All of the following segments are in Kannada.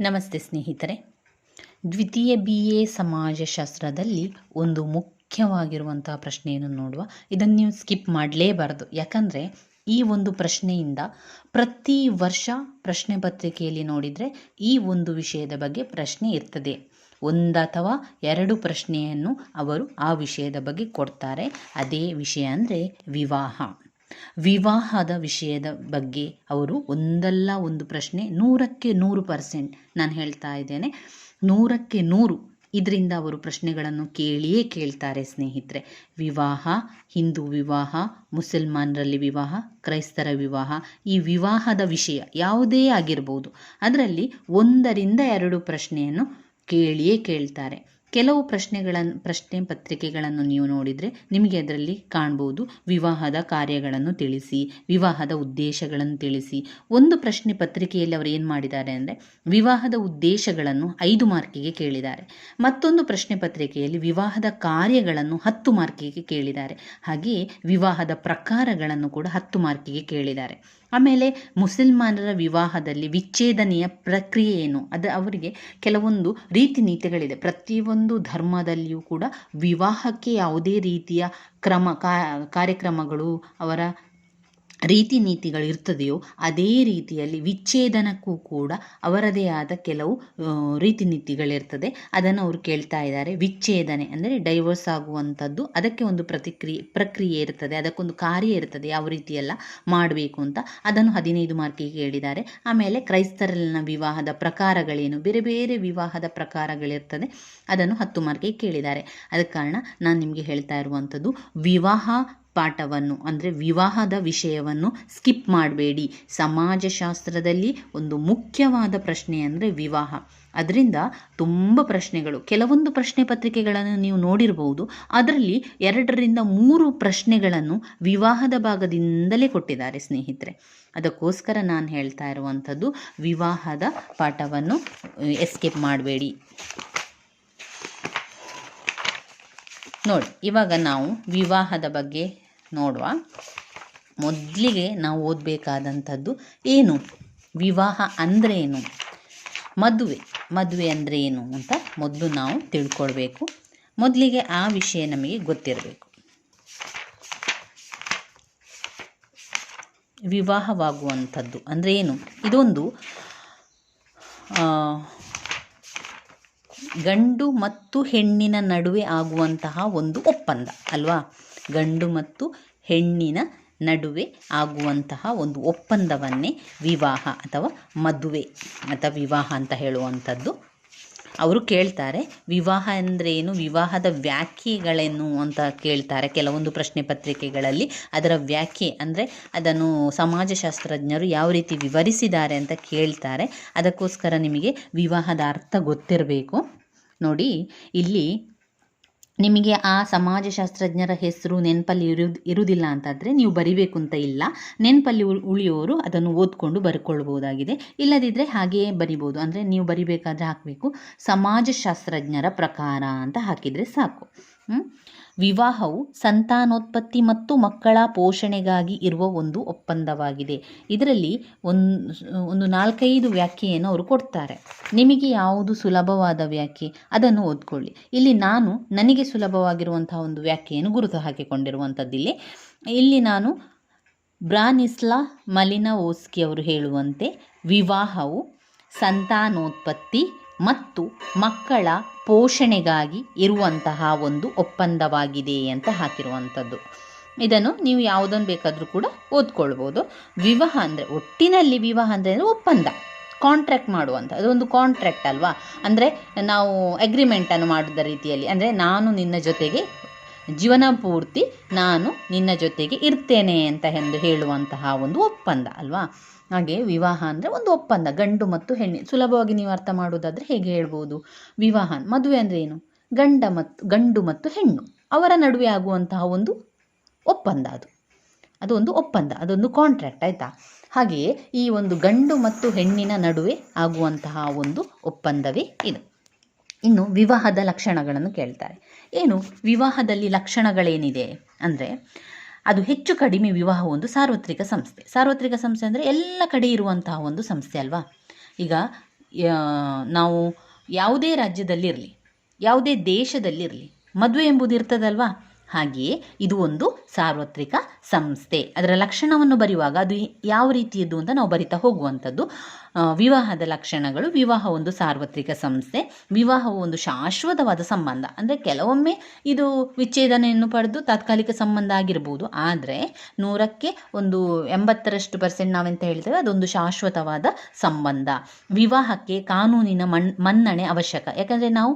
ನಮಸ್ತೆ ಸ್ನೇಹಿತರೆ. ದ್ವಿತೀಯ ಬಿ ಎ ಸಮಾಜಶಾಸ್ತ್ರದಲ್ಲಿ ಒಂದು ಮುಖ್ಯವಾಗಿರುವಂತಹ ಪ್ರಶ್ನೆಯನ್ನು ನೋಡುವ? ಇದನ್ನು ನೀವು ಸ್ಕಿಪ್ ಮಾಡಲೇಬಾರದು. ಯಾಕಂದರೆ ಈ ಒಂದು ಪ್ರಶ್ನೆಯಿಂದ ಪ್ರತಿ ವರ್ಷ ಪ್ರಶ್ನೆ ಪತ್ರಿಕೆಯಲ್ಲಿ ನೋಡಿದರೆ ಈ ಒಂದು ವಿಷಯದ ಬಗ್ಗೆ ಪ್ರಶ್ನೆ ಇರ್ತದೆ. ಒಂದಥವಾ ಎರಡು ಪ್ರಶ್ನೆಯನ್ನು ಅವರು ಆ ವಿಷಯದ ಬಗ್ಗೆ ಕೊಡ್ತಾರೆ. ಅದೇ ವಿಷಯ ಅಂದರೆ ವಿವಾಹ. ವಿವಾಹದ ವಿಷಯದ ಬಗ್ಗೆ ಅವರು ಒಂದಲ್ಲ ಒಂದು ಪ್ರಶ್ನೆ ನೂರಕ್ಕೆ ನೂರು ಪರ್ಸೆಂಟ್ ನಾನು ಹೇಳ್ತಾ ಇದ್ದೇನೆ. ನೂರಕ್ಕೆ ನೂರು ಇದರಿಂದ ಅವರು ಪ್ರಶ್ನೆಗಳನ್ನು ಕೇಳಿಯೇ ಕೇಳ್ತಾರೆ ಸ್ನೇಹಿತರೆ. ವಿವಾಹ, ಹಿಂದೂ ವಿವಾಹ, ಮುಸಲ್ಮಾನರಲ್ಲಿ ವಿವಾಹ, ಕ್ರೈಸ್ತರ ವಿವಾಹ, ಈ ವಿವಾಹದ ವಿಷಯ ಯಾವುದೇ ಆಗಿರ್ಬೋದು. ಅದರಲ್ಲಿ ಒಂದರಿಂದ ಎರಡು ಪ್ರಶ್ನೆಯನ್ನು ಕೇಳಿಯೇ ಕೇಳ್ತಾರೆ. ಕೆಲವು ಪ್ರಶ್ನೆಗಳನ್ನು ಪ್ರಶ್ನೆ ಪತ್ರಿಕೆಗಳನ್ನು ನೀವು ನೋಡಿದರೆ ನಿಮಗೆ ಅದರಲ್ಲಿ ಕಾಣ್ಬೋದು. ವಿವಾಹದ ಕಾರ್ಯಗಳನ್ನು ತಿಳಿಸಿ, ವಿವಾಹದ ಉದ್ದೇಶಗಳನ್ನು ತಿಳಿಸಿ. ಒಂದು ಪ್ರಶ್ನೆ ಪತ್ರಿಕೆಯಲ್ಲಿ ಅವರು ಏನು ಮಾಡಿದ್ದಾರೆ ಅಂದರೆ ವಿವಾಹದ ಉದ್ದೇಶಗಳನ್ನು ಐದು ಮಾರ್ಕಿಗೆ ಕೇಳಿದ್ದಾರೆ. ಮತ್ತೊಂದು ಪ್ರಶ್ನೆ ಪತ್ರಿಕೆಯಲ್ಲಿ ವಿವಾಹದ ಕಾರ್ಯಗಳನ್ನು ಹತ್ತು ಮಾರ್ಕಿಗೆ ಕೇಳಿದ್ದಾರೆ. ಹಾಗೆಯೇ ವಿವಾಹದ ಪ್ರಕಾರಗಳನ್ನು ಕೂಡ ಹತ್ತು ಮಾರ್ಕಿಗೆ ಕೇಳಿದ್ದಾರೆ. ಆಮೇಲೆ ಮುಸಲ್ಮಾನರ ವಿವಾಹದಲ್ಲಿ ವಿಚ್ಛೇದನೆಯ ಪ್ರಕ್ರಿಯೆ ಏನು? ಅದು ಅವರಿಗೆ ಕೆಲವೊಂದು ರೀತಿ ನೀತಿಗಳಿದೆ. ಪ್ರತಿಯೊಂದು ಧರ್ಮದಲ್ಲಿಯೂ ಕೂಡ ವಿವಾಹಕ್ಕೆ ಯಾವುದೇ ರೀತಿಯ ಕ್ರಮ ಕಾರ್ಯಕ್ರಮಗಳು ಅವರ ರೀತಿ ನೀತಿಗಳು ಇರ್ತದೆಯೋ ಅದೇ ರೀತಿಯಲ್ಲಿ ವಿಚ್ಛೇದನಕ್ಕೂ ಕೂಡ ಅವರದೇ ಆದ ಕೆಲವು ರೀತಿ ನೀತಿಗಳಿರ್ತದೆ ಅದನ್ನು ಅವರು ಕೇಳ್ತಾ ಇದ್ದಾರೆ. ವಿಚ್ಛೇದನೆ ಅಂದರೆ ಡೈವರ್ಸ್ ಆಗುವಂಥದ್ದು. ಅದಕ್ಕೆ ಒಂದು ಪ್ರತಿಕ್ರಿಯೆ, ಪ್ರಕ್ರಿಯೆ ಇರ್ತದೆ. ಅದಕ್ಕೊಂದು ಕಾರ್ಯ ಇರ್ತದೆ. ಯಾವ ರೀತಿಯೆಲ್ಲ ಮಾಡಬೇಕು ಅಂತ ಅದನ್ನು ಹದಿನೈದು ಮಾರ್ಕಿಗೆ ಕೇಳಿದ್ದಾರೆ ಆಮೇಲೆ ಕ್ರೈಸ್ತರಲ್ಲಿನ ವಿವಾಹದ ಪ್ರಕಾರಗಳೇನು? ಬೇರೆ ಬೇರೆ ವಿವಾಹದ ಪ್ರಕಾರಗಳಿರ್ತದೆ. ಅದನ್ನು ಹತ್ತು ಮಾರ್ಕಿಗೆ ಕೇಳಿದ್ದಾರೆ. ಅದಕ್ಕೆ ಕಾರಣ ನಾನು ನಿಮಗೆ ಹೇಳ್ತಾ ಇರುವಂಥದ್ದು, ವಿವಾಹ ಪಾಠವನ್ನು, ಅಂದರೆ ವಿವಾಹದ ವಿಷಯವನ್ನು ಸ್ಕಿಪ್ ಮಾಡಬೇಡಿ. ಸಮಾಜಶಾಸ್ತ್ರದಲ್ಲಿ ಒಂದು ಮುಖ್ಯವಾದ ಪ್ರಶ್ನೆ ಅಂದರೆ ವಿವಾಹ. ಅದರಿಂದ ತುಂಬ ಪ್ರಶ್ನೆಗಳು, ಕೆಲವೊಂದು ಪ್ರಶ್ನೆ ಪತ್ರಿಕೆಗಳನ್ನು ನೀವು ನೋಡಿರಬಹುದು ಅದರಲ್ಲಿ ಎರಡರಿಂದ ಮೂರು ಪ್ರಶ್ನೆಗಳನ್ನು ವಿವಾಹದ ಭಾಗದಿಂದಲೇ ಕೊಟ್ಟಿದ್ದಾರೆ ಸ್ನೇಹಿತರೆ. ಅದಕ್ಕೋಸ್ಕರ ನಾನು ಹೇಳ್ತಾ ಇರುವಂಥದ್ದು, ವಿವಾಹದ ಪಾಠವನ್ನು, ಎಸ್ಕೇಪ್ ಮಾಡಬೇಡಿ. ನೋಡಿ, ಇವಾಗ ನಾವು ವಿವಾಹದ ಬಗ್ಗೆ ನೋಡುವ. ಮೊದಲಿಗೆ ನಾವು ಓದಬೇಕಾದಂಥದ್ದು ಏನು? ವಿವಾಹ ಅಂದರೆ ಏನು ಮದುವೆ ಮದುವೆ ಅಂದರೆ ಏನು ಅಂತ ಮೊದಲು ನಾವು ತಿಳ್ಕೊಳ್ಬೇಕು. ಮೊದಲಿಗೆ ಆ ವಿಷಯ ನಮಗೆ ಗೊತ್ತಿರಬೇಕು. ವಿವಾಹವಾಗುವಂಥದ್ದು ಅಂದರೆ ಏನು ಇದೊಂದು ಗಂಡು ಮತ್ತು ಹೆಣ್ಣಿನ ನಡುವೆ ಆಗುವಂತಹ ಒಂದು ಒಪ್ಪಂದ, ಅಲ್ವಾ? ಗಂಡು ಮತ್ತು ಹೆಣ್ಣಿನ ನಡುವೆ ಆಗುವಂತಹ ಒಂದು ಒಪ್ಪಂದವನ್ನೇ ವಿವಾಹ ಅಥವಾ ಮದುವೆ ಅಥವಾ ವಿವಾಹ ಅಂತ ಹೇಳುವಂಥದ್ದು. ಅವರು ಕೇಳ್ತಾರೆ, ವಿವಾಹ ಅಂದರೆ ಏನು ವಿವಾಹದ ವ್ಯಾಖ್ಯೆಗಳೇನು ಅಂತ ಕೇಳ್ತಾರೆ ಕೆಲವೊಂದು ಪ್ರಶ್ನೆ ಪತ್ರಿಕೆಗಳಲ್ಲಿ. ಅದರ ವ್ಯಾಖ್ಯೆ ಅಂದರೆ ಅದನ್ನು ಸಮಾಜಶಾಸ್ತ್ರಜ್ಞರು ಯಾವ ರೀತಿ ವಿವರಿಸಿದ್ದಾರೆ ಅಂತ ಕೇಳ್ತಾರೆ. ಅದಕ್ಕೋಸ್ಕರ ನಿಮಗೆ ವಿವಾಹದ ಅರ್ಥ ಗೊತ್ತಿರಬೇಕು. ನೋಡಿ, ಇಲ್ಲಿ ನಿಮಗೆ ಆ ಸಮಾಜಶಾಸ್ತ್ರಜ್ಞರ ಹೆಸರು ನೆನಪಲ್ಲಿ ಇರು, ಇರುವುದಿಲ್ಲ ಅಂತಂದರೆ ನೀವು ಬರಿಬೇಕು ಅಂತ ಇಲ್ಲ. ನೆನಪಲ್ಲಿ ಉಳಿಯೋರು ಅದನ್ನು ಓದ್ಕೊಂಡು ಬರ್ಕೊಳ್ಬೋದಾಗಿದೆ. ಇಲ್ಲದಿದ್ದರೆ ಹಾಗೆಯೇ ಬರಿಬೋದು. ಅಂದರೆ ನೀವು ಬರಿಬೇಕಾದ್ರೆ ಹಾಕಬೇಕು, ಸಮಾಜಶಾಸ್ತ್ರಜ್ಞರ ಪ್ರಕಾರ ಅಂತ ಹಾಕಿದರೆ ಸಾಕು. ವಿವಾಹವು ಸಂತಾನೋತ್ಪತ್ತಿ ಮತ್ತು ಮಕ್ಕಳ ಪೋಷಣೆಗಾಗಿ ಇರುವ ಒಂದು ಒಪ್ಪಂದವಾಗಿದೆ. ಇದರಲ್ಲಿ ಒಂದು ಒಂದು ನಾಲ್ಕೈದು ವ್ಯಾಖ್ಯೆಯನ್ನು ಅವರು ಕೊಡ್ತಾರೆ. ನಿಮಗೆ ಯಾವುದು ಸುಲಭವಾದ ವ್ಯಾಖ್ಯೆ? ಅದನ್ನು ಓದ್ಕೊಳ್ಳಿ. ಇಲ್ಲಿ ನಾನು ನನಗೆ ಸುಲಭವಾಗಿರುವಂತಹ ಒಂದು ವ್ಯಾಖ್ಯೆಯನ್ನು ಗುರುತು ಹಾಕಿಕೊಂಡಿರುವಂಥದ್ದಿಲ್ಲಿ. ಇಲ್ಲಿ ನಾನು ಬ್ರಾನಿಸ್ಲಾ ಓಸ್ಕಿ ಅವರು ಹೇಳುವಂತೆ, ವಿವಾಹವು ಸಂತಾನೋತ್ಪತ್ತಿ ಮತ್ತು ಮಕ್ಕಳ ಪೋಷಣೆಗಾಗಿ ಇರುವಂತಹ ಒಂದು ಒಪ್ಪಂದವಾಗಿದೆ ಅಂತ ಹಾಕಿರುವಂಥದ್ದು. ಇದನ್ನು ನೀವು ಯಾವುದನ್ನು ಬೇಕಾದರೂ ಕೂಡ ಓದ್ಕೊಳ್ಬೋದು. ವಿವಾಹ ಅಂದರೆ ಒಟ್ಟಿನಲ್ಲಿ ವಿವಾಹ ಅಂದರೆ ಒಪ್ಪಂದ. ಕಾಂಟ್ರ್ಯಾಕ್ಟ್ ಮಾಡುವಂಥ ಅದೊಂದು ಕಾಂಟ್ರ್ಯಾಕ್ಟ್ ಅಲ್ವಾ? ಅಂದರೆ ನಾವು ಅಗ್ರಿಮೆಂಟನ್ನು ಮಾಡಿದ ರೀತಿಯಲ್ಲಿ, ಅಂದರೆ ನಾನು ನಿನ್ನ ಜೊತೆಗೆ ಜೀವನ ಪೂರ್ತಿ ನಾನು ನಿನ್ನ ಜೊತೆಗೆ ಇರ್ತೇನೆ ಅಂತ ಎಂದು ಹೇಳುವಂತಹ ಒಂದು ಒಪ್ಪಂದ ಅಲ್ವಾ? ಹಾಗೆ ವಿವಾಹ ಅಂದರೆ ಒಂದು ಒಪ್ಪಂದ, ಗಂಡು ಮತ್ತು ಹೆಣ್ಣು. ಸುಲಭವಾಗಿ ನೀವು ಅರ್ಥ ಮಾಡೋದಾದರೆ ಹೇಗೆ ಹೇಳ್ಬೋದು? ವಿವಾಹ, ಮದುವೆ ಅಂದರೆ ಏನು? ಗಂಡ ಮತ್ತು ಗಂಡು ಮತ್ತು ಹೆಣ್ಣು. ಅವರ ನಡುವೆ ಆಗುವಂತಹ ಒಂದು ಒಪ್ಪಂದ ಅದು. ಒಂದು ಒಪ್ಪಂದ, ಅದೊಂದು ಕಾಂಟ್ರಾಕ್ಟ್ ಆಯಿತಾ? ಹಾಗೆಯೇ ಈ ಒಂದು ಗಂಡು ಮತ್ತು ಹೆಣ್ಣಿನ ನಡುವೆ ಆಗುವಂತಹ ಒಂದು ಒಪ್ಪಂದವೇ ಇದು. ಇನ್ನು ವಿವಾಹದ ಲಕ್ಷಣಗಳನ್ನು ಕೇಳ್ತಾರೆ. ಏನು? ವಿವಾಹದಲ್ಲಿ ಲಕ್ಷಣಗಳೇನಿದೆ ಅಂದರೆ ಅದು ಹೆಚ್ಚು ಕಡಿಮೆ ವಿವಾಹ ಒಂದು ಸಾರ್ವತ್ರಿಕ ಸಂಸ್ಥೆ. ಸಾರ್ವತ್ರಿಕ ಸಂಸ್ಥೆ ಅಂದರೆ ಎಲ್ಲ ಕಡೆ ಇರುವಂತಹ ಒಂದು ಸಂಸ್ಥೆ ಅಲ್ವಾ? ಈಗ ನಾವು ಯಾವುದೇ ರಾಜ್ಯದಲ್ಲಿರಲಿ, ಯಾವುದೇ ದೇಶದಲ್ಲಿರಲಿ ಮದುವೆ ಎಂಬುದು ಇರ್ತದಲ್ವಾ? ಹಾಗೆಯೇ ಇದು ಒಂದು ಸಾರ್ವತ್ರಿಕ ಸಂಸ್ಥೆ. ಅದರ ಲಕ್ಷಣವನ್ನು ಬರೆಯುವಾಗ ಅದು ಯಾವ ರೀತಿಯದ್ದು ಅಂತ ನಾವು ಬರಿತಾ ಹೋಗುವಂಥದ್ದು. ವಿವಾಹದ ಲಕ್ಷಣಗಳು, ವಿವಾಹ ಒಂದು ಸಾರ್ವತ್ರಿಕ ಸಂಸ್ಥೆ, ವಿವಾಹವು ಒಂದು ಶಾಶ್ವತವಾದ ಸಂಬಂಧ. ಅಂದರೆ ಕೆಲವೊಮ್ಮೆ ಇದು ವಿಚ್ಛೇದನೆಯನ್ನು ಪಡೆದು ತಾತ್ಕಾಲಿಕ ಸಂಬಂಧ ಆಗಿರ್ಬೋದು. ಆದರೆ ನೂರಕ್ಕೆ ಒಂದು ಎಂಬತ್ತರಷ್ಟು ಪರ್ಸೆಂಟ್ ನಾವೆಂತ ಹೇಳ್ತೇವೆ, ಅದೊಂದು ಶಾಶ್ವತವಾದ ಸಂಬಂಧ. ವಿವಾಹಕ್ಕೆ ಕಾನೂನಿನ ಮಣ್ ಮನ್ನಣೆ ಅವಶ್ಯಕ. ಯಾಕಂದರೆ ನಾವು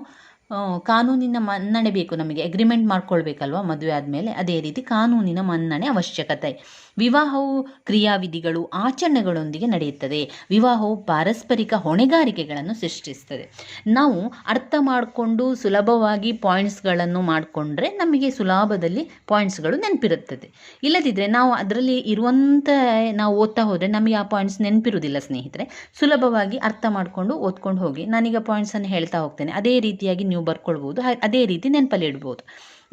ಕಾನೂನಿನ ಮನ್ನಣೆ ಬೇಕು ನಮಗೆ ಅಗ್ರಿಮೆಂಟ್ ಮಾಡ್ಕೊಳ್ಬೇಕಲ್ವ ಮದುವೆ ಆದಮೇಲೆ? ಅದೇ ರೀತಿ ಕಾನೂನಿನ ಮನ್ನಣೆ ಅವಶ್ಯಕತೆ. ವಿವಾಹವು ಕ್ರಿಯಾವಿಧಿಗಳು, ಆಚರಣೆಗಳೊಂದಿಗೆ ನಡೆಯುತ್ತದೆ. ವಿವಾಹವು ಪಾರಸ್ಪರಿಕ ಹೊಣೆಗಾರಿಕೆಗಳನ್ನು ಸೃಷ್ಟಿಸ್ತದೆ ನಾವು ಅರ್ಥ ಮಾಡಿಕೊಂಡು ಸುಲಭವಾಗಿ ಪಾಯಿಂಟ್ಸ್ಗಳನ್ನು ಮಾಡಿಕೊಂಡ್ರೆ ನಮಗೆ ಸುಲಭದಲ್ಲಿ ಪಾಯಿಂಟ್ಸ್ಗಳು ನೆನಪಿರುತ್ತದೆ. ಇಲ್ಲದಿದ್ದರೆ ನಾವು ಅದರಲ್ಲಿ ಇರುವಂಥ ನಾವು ಓದ್ತಾ ಹೋದರೆ ನಮಗೆ ಆ ಪಾಯಿಂಟ್ಸ್ ನೆನಪಿರುವುದಿಲ್ಲ ಸ್ನೇಹಿತರೆ. ಸುಲಭವಾಗಿ ಅರ್ಥ ಮಾಡಿಕೊಂಡು ಓದ್ಕೊಂಡು ಹೋಗಿ ನಾನೀಗ ಪಾಯಿಂಟ್ಸನ್ನು ಹೇಳ್ತಾ ಹೋಗ್ತೇನೆ. ಅದೇ ರೀತಿಯಾಗಿ ನೀವು ಬರ್ಕೊಳ್ಬೋದು ಅದೇ ರೀತಿ ನೆನಪಲ್ಲಿ ಇಡ್ಬೋದು.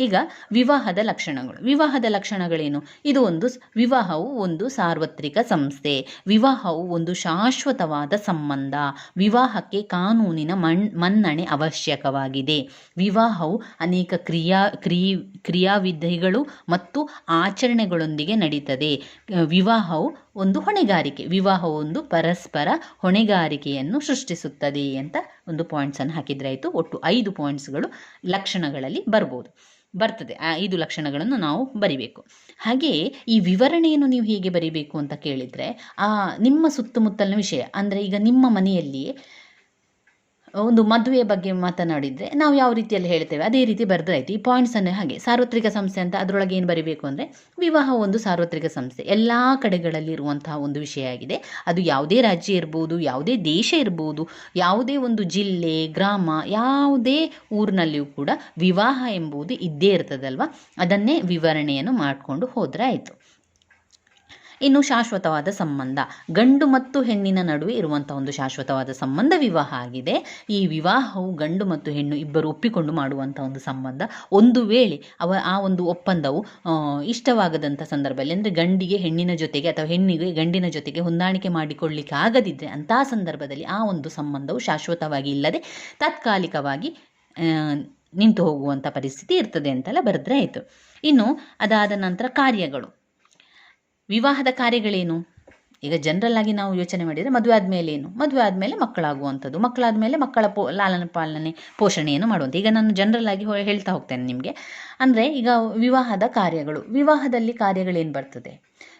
ಈಗ ವಿವಾಹದ ಲಕ್ಷಣಗಳು. ವಿವಾಹದ ಲಕ್ಷಣಗಳೇನು? ಇದು ಒಂದು ವಿವಾಹವು ಒಂದು ಸಾರ್ವತ್ರಿಕ ಸಂಸ್ಥೆ. ವಿವಾಹವು ಒಂದು ಶಾಶ್ವತವಾದ ಸಂಬಂಧ. ವಿವಾಹಕ್ಕೆ ಕಾನೂನಿನ ಮಣ್, ಮನ್ನಣೆ ಅವಶ್ಯಕವಾಗಿದೆ. ವಿವಾಹವು ಅನೇಕ ಕ್ರಿಯಾ, ಕ್ರಿ, ಕ್ರಿಯಾವಿಧಿಗಳು ಮತ್ತು ಆಚರಣೆಗಳೊಂದಿಗೆ ನಡೀತದೆ. ವಿವಾಹವು ಒಂದು ಹೊಣೆಗಾರಿಕೆ, ವಿವಾಹ ಒಂದು ಪರಸ್ಪರ ಹೊಣೆಗಾರಿಕೆಯನ್ನು ಸೃಷ್ಟಿಸುತ್ತದೆ ಅಂತ ಒಂದು ಪಾಯಿಂಟ್ಸನ್ನು ಹಾಕಿದರೆ ಆಯಿತು. ಒಟ್ಟು ಐದು ಪಾಯಿಂಟ್ಸ್ಗಳು ಲಕ್ಷಣಗಳಲ್ಲಿ ಬರ್ಬೋದು. ಬರ್ತದೆ. ಆ ಐದು ಲಕ್ಷಣಗಳನ್ನು ನಾವು ಬರಿಬೇಕು. ಹಾಗೆಯೇ ಈ ವಿವರಣೆಯನ್ನು ನೀವು ಹೇಗೆ ಬರಿಬೇಕು ಅಂತ ಕೇಳಿದರೆ, ಆ ನಿಮ್ಮ ಸುತ್ತಮುತ್ತಲಿನ ವಿಷಯ, ಅಂದರೆ ಈಗ ನಿಮ್ಮ ಮನೆಯಲ್ಲಿಯೇ ಒಂದು ಮದುವೆಯ ಬಗ್ಗೆ ಮಾತನಾಡಿದರೆ ನಾವು ಯಾವ ರೀತಿಯಲ್ಲಿ ಹೇಳ್ತೇವೆ? ಅದೇ ರೀತಿ ಬರೆದ್ರೆ ಆಯ್ತು ಈ ಪಾಯಿಂಟ್ಸನ್ನೇ ಹಾಗೆ ಸಾರ್ವತ್ರಿಕ ಸಂಸ್ಥೆ ಅಂತ ಅದರೊಳಗೆ ಏನು ಬರಿಬೇಕು ಅಂದರೆ ವಿವಾಹ ಒಂದು ಸಾರ್ವತ್ರಿಕ ಸಂಸ್ಥೆ. ಎಲ್ಲ ಕಡೆಗಳಲ್ಲಿ ಇರುವಂತಹ ಒಂದು ವಿಷಯ ಆಗಿದೆ. ಅದು ಯಾವುದೇ ರಾಜ್ಯ ಇರ್ಬೋದು, ಯಾವುದೇ ದೇಶ ಇರ್ಬೋದು, ಯಾವುದೇ ಒಂದು ಜಿಲ್ಲೆ, ಗ್ರಾಮ, ಯಾವುದೇ ಊರಿನಲ್ಲಿಯೂ ಕೂಡ ವಿವಾಹ ಎಂಬುದು ಇದ್ದೇ ಇರ್ತದಲ್ವ? ಅದನ್ನೇ ವಿವರಣೆಯನ್ನು ಮಾಡಿಕೊಂಡು ಹೋದರೆ ಆಯಿತು ಇನ್ನು ಶಾಶ್ವತವಾದ ಸಂಬಂಧ. ಗಂಡು ಮತ್ತು ಹೆಣ್ಣಿನ ನಡುವೆ ಇರುವಂಥ ಒಂದು ಶಾಶ್ವತವಾದ ಸಂಬಂಧ ವಿವಾಹ ಆಗಿದೆ. ಈ ವಿವಾಹವು ಗಂಡು ಮತ್ತು ಹೆಣ್ಣು ಇಬ್ಬರು ಒಪ್ಪಿಕೊಂಡು ಮಾಡುವಂಥ ಒಂದು ಸಂಬಂಧ. ಒಂದು ವೇಳೆ ಅವ ಆ ಒಂದು ಒಪ್ಪಂದವು ಇಷ್ಟವಾಗದಂಥ ಸಂದರ್ಭದಲ್ಲಿ ಅಂದರೆ ಗಂಡಿಗೆ ಹೆಣ್ಣಿನ ಜೊತೆಗೆ ಅಥವಾ ಹೆಣ್ಣಿಗೆ ಗಂಡಿನ ಜೊತೆಗೆ ಹೊಂದಾಣಿಕೆ ಮಾಡಿಕೊಳ್ಳಿಕ್ಕೆ ಆಗದಿದ್ದರೆ ಅಂತಹ ಸಂದರ್ಭದಲ್ಲಿ ಆ ಒಂದು ಸಂಬಂಧವು ಶಾಶ್ವತವಾಗಿ ಇಲ್ಲದೆ ತಾತ್ಕಾಲಿಕವಾಗಿ ನಿಂತು ಹೋಗುವಂಥ ಪರಿಸ್ಥಿತಿ ಇರ್ತದೆ ಅಂತೆಲ್ಲ ಬರೆದ್ರೆ ಆಯಿತು. ಇನ್ನು ಅದಾದ ನಂತರ ಕಾರ್ಯಗಳು. ವಿವಾಹದ ಕಾರ್ಯಗಳೇನು? ಈಗ ಜನರಲ್ ಆಗಿ ನಾವು ಯೋಚನೆ ಮಾಡಿದರೆ ಮದುವೆ ಆದಮೇಲೆ ಏನು ಮದುವೆ ಆದಮೇಲೆ ಮಕ್ಕಳಾಗುವಂಥದ್ದು. ಮಕ್ಕಳಾದಮೇಲೆ ಮಕ್ಕಳ ಪೋ, ಲಾಲನ ಪಾಲನೆ, ಪೋಷಣೆಯನ್ನು ಮಾಡುವಂಥ ಈಗ ನಾನು ಜನರಲ್ ಆಗಿ ಹೇಳ್ತಾ ಹೋಗ್ತೇನೆ ನಿಮಗೆ. ಅಂದರೆ ಈಗ ವಿವಾಹದ ಕಾರ್ಯಗಳು. ವಿವಾಹದಲ್ಲಿ ಕಾರ್ಯಗಳೇನು ಬರ್ತದೆ?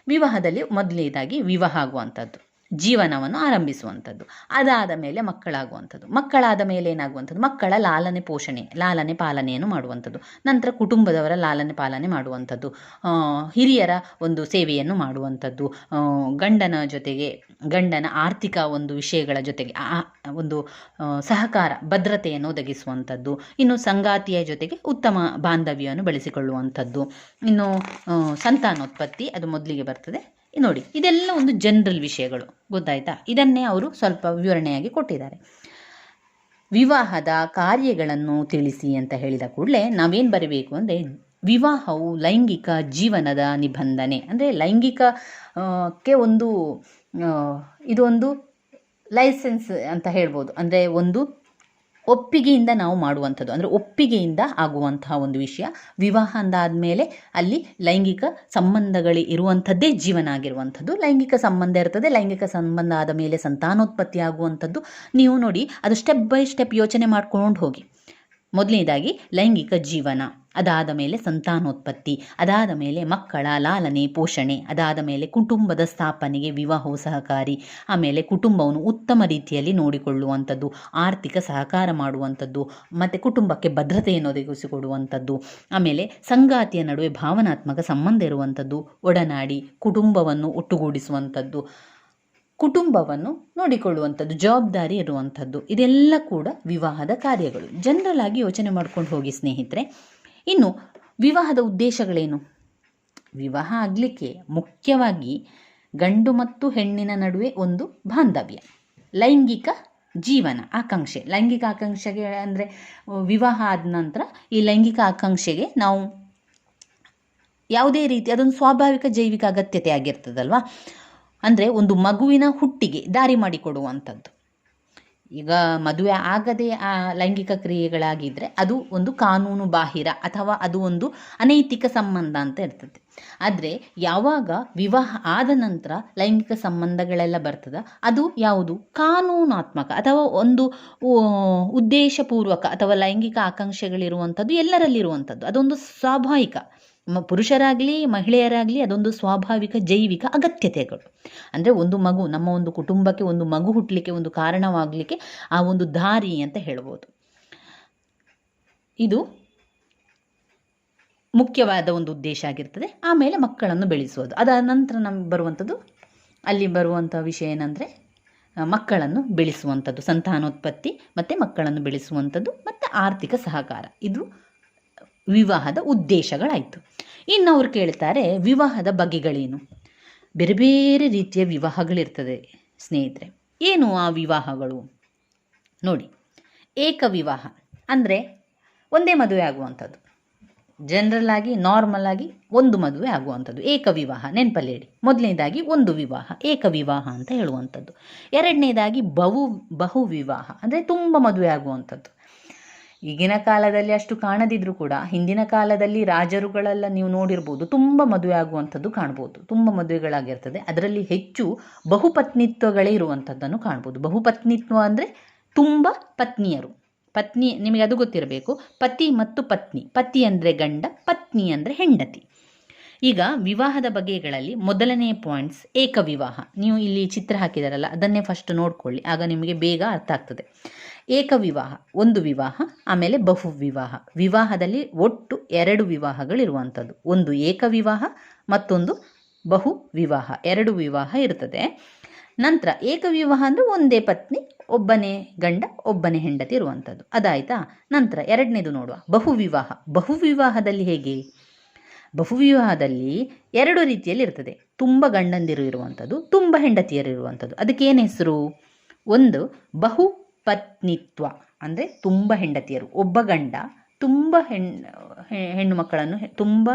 ವಿವಾಹದಲ್ಲಿ ಮೊದಲನೇದಾಗಿ ವಿವಾಹ ಆಗುವಂಥದ್ದು. ಜೀವನವನ್ನು ಆರಂಭಿಸುವಂಥದ್ದು. ಅದಾದ ಮೇಲೆ ಮಕ್ಕಳಾಗುವಂಥದ್ದು. ಮಕ್ಕಳಾದ ಮೇಲೆ ಏನಾಗುವಂಥದ್ದು? ಮಕ್ಕಳ ಲಾಲನೆ ಪೋಷಣೆ, ಲಾಲನೆ ಪಾಲನೆಯನ್ನು ಮಾಡುವಂಥದ್ದು. ನಂತರ ಕುಟುಂಬದವರ ಲಾಲನೆ ಪಾಲನೆ ಮಾಡುವಂಥದ್ದು. ಹಿರಿಯರ ಒಂದು ಸೇವೆಯನ್ನು ಮಾಡುವಂಥದ್ದು. ಗಂಡನ ಜೊತೆಗೆ, ಗಂಡನ ಆರ್ಥಿಕ ಒಂದು ವಿಷಯಗಳ ಜೊತೆಗೆ ಒಂದು ಸಹಕಾರ, ಭದ್ರತೆಯನ್ನು ಒದಗಿಸುವಂಥದ್ದು. ಇನ್ನು ಸಂಗಾತಿಯ ಜೊತೆಗೆ ಉತ್ತಮ ಬಾಂಧವ್ಯವನ್ನು ಬೆಳೆಸಿಕೊಳ್ಳುವಂಥದ್ದು. ಇನ್ನು ಸಂತಾನೋತ್ಪತ್ತಿ ಅದು ಮೊದಲಿಗೆ ಬರ್ತದೆ. ನೋಡಿ, ಇದೆಲ್ಲ ಒಂದು ಜನರಲ್ ವಿಷಯಗಳು, ಗೊತ್ತಾಯ್ತಾ? ಇದನ್ನೇ ಅವರು ಸ್ವಲ್ಪ ವಿವರಣೆಯಾಗಿ ಕೊಟ್ಟಿದ್ದಾರೆ. ವಿವಾಹದ ಕಾರ್ಯಗಳನ್ನು ತಿಳಿಸಿ ಅಂತ ಹೇಳಿದ ಕೂಡಲೇ ನಾವೇನು ಬರಬೇಕು ಅಂದರೆ, ವಿವಾಹವು ಲೈಂಗಿಕ ಜೀವನದ ನಿಬಂಧನೆ. ಅಂದರೆ ಲೈಂಗಿಕಕ್ಕೆ ಒಂದು ಇದೊಂದು ಲೈಸೆನ್ಸ್ ಅಂತ ಹೇಳ್ಬೋದು. ಅಂದರೆ ಒಂದು ಒಪ್ಪಿಗೆಯಿಂದ ನಾವು ಮಾಡುವಂಥದ್ದು, ಅಂದರೆ ಒಪ್ಪಿಗೆಯಿಂದ ಆಗುವಂತಹ ಒಂದು ವಿಷಯ. ವಿವಾಹ ಅಂದಾದಮೇಲೆ ಅಲ್ಲಿ ಲೈಂಗಿಕ ಸಂಬಂಧಗಳು ಇರುವಂಥದ್ದೇ ಜೀವನ ಆಗಿರುವಂಥದ್ದು. ಲೈಂಗಿಕ ಸಂಬಂಧ ಇರ್ತದೆ, ಲೈಂಗಿಕ ಸಂಬಂಧ ಆದ ಮೇಲೆ ಸಂತಾನೋತ್ಪತ್ತಿ ಆಗುವಂಥದ್ದು. ನೀವು ನೋಡಿ, ಅದು ಸ್ಟೆಪ್ ಬೈ ಸ್ಟೆಪ್ ಯೋಚನೆ ಮಾಡ್ಕೊಂಡು ಹೋಗಿ. ಮೊದಲನೇದಾಗಿ ಲೈಂಗಿಕ ಜೀವನ. ಅದಾದ ಮೇಲೆ ಸಂತಾನೋತ್ಪತ್ತಿ, ಅದಾದ ಮೇಲೆ ಮಕ್ಕಳ ಲಾಲನೆ, ಪೋಷಣೆ, ಅದಾದ ಮೇಲೆ ಕುಟುಂಬದ ಸ್ಥಾಪನೆಗೆ ವಿವಾಹವು ಸಹಕಾರಿ ಆಮೇಲೆ ಕುಟುಂಬವನ್ನು ಉತ್ತಮ ರೀತಿಯಲ್ಲಿ ನೋಡಿಕೊಳ್ಳುವಂಥದ್ದು, ಆರ್ಥಿಕ ಸಹಕಾರ ಮಾಡುವಂಥದ್ದು, ಮತ್ತು ಕುಟುಂಬಕ್ಕೆ ಭದ್ರತೆಯನ್ನು ಒದಗಿಸಿಕೊಡುವಂಥದ್ದು ಆಮೇಲೆ ಸಂಗಾತಿಯ ನಡುವೆ ಭಾವನಾತ್ಮಕ ಸಂಬಂಧ ಇರುವಂಥದ್ದು, ಒಡನಾಡಿ ಕುಟುಂಬವನ್ನು ಒಟ್ಟುಗೂಡಿಸುವಂಥದ್ದು, ಕುಟುಂಬವನ್ನು ನೋಡಿಕೊಳ್ಳುವಂಥದ್ದು, ಜವಾಬ್ದಾರಿ ಇರುವಂಥದ್ದು, ಇದೆಲ್ಲ ಕೂಡ ವಿವಾಹದ ಕಾರ್ಯಗಳು. ಜನರಲ್ ಆಗಿ ಯೋಚನೆ ಮಾಡ್ಕೊಂಡು ಹೋಗಿ ಸ್ನೇಹಿತರೆ ಇನ್ನು ವಿವಾಹದ ಉದ್ದೇಶಗಳೇನು? ವಿವಾಹ ಆಗಲಿಕ್ಕೆ ಮುಖ್ಯವಾಗಿ ಗಂಡು ಮತ್ತು ಹೆಣ್ಣಿನ ನಡುವೆ ಒಂದು ಬಾಂಧವ್ಯ, ಲೈಂಗಿಕ ಜೀವನ ಆಕಾಂಕ್ಷೆ. ಲೈಂಗಿಕ ಆಕಾಂಕ್ಷೆಗೆ ಅಂದರೆ ವಿವಾಹ ಆದ ನಂತರ ಈ ಲೈಂಗಿಕ ಆಕಾಂಕ್ಷೆಗೆ ನಾವು ಯಾವುದೇ ರೀತಿ ಅದೊಂದು ಸ್ವಾಭಾವಿಕ ಜೈವಿಕ ಅಗತ್ಯತೆ ಆಗಿರ್ತದಲ್ವಾ? ಅಂದರೆ ಒಂದು ಮಗುವಿನ ಹುಟ್ಟಿಗೆ ದಾರಿ ಮಾಡಿಕೊಡುವಂಥದ್ದು. ಈಗ ಮದುವೆ ಆಗದೆ ಆ ಲೈಂಗಿಕ ಕ್ರಿಯೆಗಳಾಗಿದ್ದರೆ ಅದು ಒಂದು ಕಾನೂನು ಬಾಹಿರ ಅಥವಾ ಅದು ಒಂದು ಅನೈತಿಕ ಸಂಬಂಧ ಅಂತ ಇರ್ತದೆ. ಆದರೆ ಯಾವಾಗ ವಿವಾಹ ಆದ ನಂತರ ಲೈಂಗಿಕ ಸಂಬಂಧಗಳೆಲ್ಲ ಬರ್ತದ, ಅದು ಯಾವುದು? ಕಾನೂನಾತ್ಮಕ ಅಥವಾ ಒಂದು ಉದ್ದೇಶಪೂರ್ವಕ ಅಥವಾ ಲೈಂಗಿಕ ಆಕಾಂಕ್ಷೆಗಳಿರುವಂಥದ್ದು ಎಲ್ಲರಲ್ಲಿರುವಂಥದ್ದು. ಅದೊಂದು ಸ್ವಾಭಾವಿಕ. ಪುರುಷರಾಗಲಿ, ಮಹಿಳೆಯರಾಗಲಿ ಅದೊಂದು ಸ್ವಾಭಾವಿಕ, ಜೈವಿಕ ಅಗತ್ಯತೆಗಳು. ಅಂದರೆ ಒಂದು ಮಗು, ನಮ್ಮ ಒಂದು ಕುಟುಂಬಕ್ಕೆ ಒಂದು ಮಗು ಹುಟ್ಟಲಿಕ್ಕೆ ಒಂದು ಕಾರಣವಾಗಲಿಕ್ಕೆ ಆ ಒಂದು ದಾರಿ ಅಂತ ಹೇಳ್ಬೋದು. ಇದು ಮುಖ್ಯವಾದ ಒಂದು ಉದ್ದೇಶ ಆಗಿರ್ತದೆ. ಆಮೇಲೆ ಮಕ್ಕಳನ್ನು ಬೆಳೆಸೋದು ಅದಾದ ನಂತರ ನಮಗೆ ಬರುವಂಥದ್ದು, ಅಲ್ಲಿ ಬರುವಂಥ ವಿಷಯ ಏನಂದರೆ ಮಕ್ಕಳನ್ನು ಬೆಳೆಸುವಂಥದ್ದು, ಸಂತಾನೋತ್ಪತ್ತಿ, ಮತ್ತು ಮಕ್ಕಳನ್ನು ಬೆಳೆಸುವಂಥದ್ದು, ಮತ್ತು ಆರ್ಥಿಕ ಸಹಕಾರ. ಇದು ವಿವಾಹದ ಉದ್ದೇಶಗಳಾಯಿತು. ಇನ್ನು ಅವ್ರು ಕೇಳ್ತಾರೆ, ವಿವಾಹದ ಬಗೆಗಳೇನು? ಬೇರೆ ಬೇರೆ ರೀತಿಯ ವಿವಾಹಗಳಿರ್ತದೆ ಸ್ನೇಹಿತರೆ. ಏನು ಆ ವಿವಾಹಗಳು? ನೋಡಿ ಏಕ ವಿವಾಹ ಅಂದರೆ ಒಂದೇ ಮದುವೆ ಆಗುವಂಥದ್ದು. ಜನರಲ್ ಆಗಿ ನಾರ್ಮಲ್ ಆಗಿ ಒಂದು ಮದುವೆ ಆಗುವಂಥದ್ದು. ಏಕವಿವಾಹ, ನೆನಪಲ್ಲಿ ಇಡಿ. ಮೊದಲನೇದಾಗಿ ಒಂದು ವಿವಾಹ, ಏಕವಿವಾಹ ಅಂತ ಹೇಳುವಂಥದ್ದು. ಎರಡನೇದಾಗಿ ಬಹು ಬಹು ವಿವಾಹ ಅಂದರೆ ತುಂಬ ಮದುವೆ ಆಗುವಂಥದ್ದು. ಈಗಿನ ಕಾಲದಲ್ಲಿ ಅಷ್ಟು ಕಾಣದಿದ್ರೂ ಕೂಡ, ಹಿಂದಿನ ಕಾಲದಲ್ಲಿ ರಾಜರುಗಳೆಲ್ಲ ನೀವು ನೋಡಿರ್ಬೋದು, ತುಂಬ ಮದುವೆ ಆಗುವಂಥದ್ದು ಕಾಣ್ಬೋದು. ತುಂಬ ಮದುವೆಗಳಾಗಿರ್ತದೆ. ಅದರಲ್ಲಿ ಹೆಚ್ಚು ಬಹುಪತ್ನಿತ್ವಗಳೇ ಇರುವಂಥದ್ದನ್ನು ಕಾಣ್ಬೋದು. ಬಹುಪತ್ನಿತ್ವ ಅಂದರೆ ತುಂಬ ಪತ್ನಿಯರು. ಪತ್ನಿ, ನಿಮಗೆ ಅದು ಗೊತ್ತಿರಬೇಕು. ಪತಿ ಮತ್ತು ಪತ್ನಿ. ಪತಿ ಅಂದರೆ ಗಂಡ, ಪತ್ನಿ ಅಂದರೆ ಹೆಂಡತಿ. ಈಗ ವಿವಾಹದ ಬಗೆಗಳಲ್ಲಿ ಮೊದಲನೇ ಪಾಯಿಂಟ್ಸ್ ಏಕವಿವಾಹ. ನೀವು ಇಲ್ಲಿ ಚಿತ್ರ ಹಾಕಿದಾರಲ್ಲ, ಅದನ್ನೇ ಫಸ್ಟ್ ನೋಡ್ಕೊಳ್ಳಿ. ಆಗ ನಿಮಗೆ ಬೇಗ ಅರ್ಥ ಆಗ್ತದೆ. ಏಕವಿವಾಹ, ಒಂದು ವಿವಾಹ, ಆಮೇಲೆ ಬಹು ವಿವಾಹ ವಿವಾಹದಲ್ಲಿ ಒಟ್ಟು ಎರಡು ವಿವಾಹಗಳಿರುವಂಥದ್ದು. ಒಂದು ಏಕವಿವಾಹ, ಮತ್ತೊಂದು ಬಹು ವಿವಾಹ ಎರಡು ವಿವಾಹ ಇರ್ತದೆ. ನಂತರ ಏಕವಿವಾಹ ಅಂದರೆ ಒಂದೇ ಪತ್ನಿ ಒಬ್ಬನೇ ಗಂಡ, ಒಬ್ಬನೇ ಹೆಂಡತಿ ಇರುವಂಥದ್ದು. ಅದಾಯ್ತಾ? ನಂತರ ಎರಡನೇದು ನೋಡುವ. ಬಹುವಿವಾಹ. ವಿವಾಹ ಬಹು ವಿವಾಹದಲ್ಲಿ ಹೇಗೆ? ಬಹುವಿವಾಹದಲ್ಲಿ ಎರಡು ರೀತಿಯಲ್ಲಿ ಇರ್ತದೆ. ತುಂಬ ಗಂಡಂದಿರು ಇರುವಂಥದ್ದು, ತುಂಬ ಹೆಂಡತಿಯರು ಇರುವಂಥದ್ದು. ಏನು ಹೆಸರು? ಒಂದು ಬಹು ಪತ್ನಿತ್ವ ಅಂದರೆ ತುಂಬ ಹೆಂಡತಿಯರು. ಒಬ್ಬ ಗಂಡ, ತುಂಬ ಹೆಣ್ಣು ಹೆಣ್ಣು ಮಕ್ಕಳನ್ನು, ತುಂಬ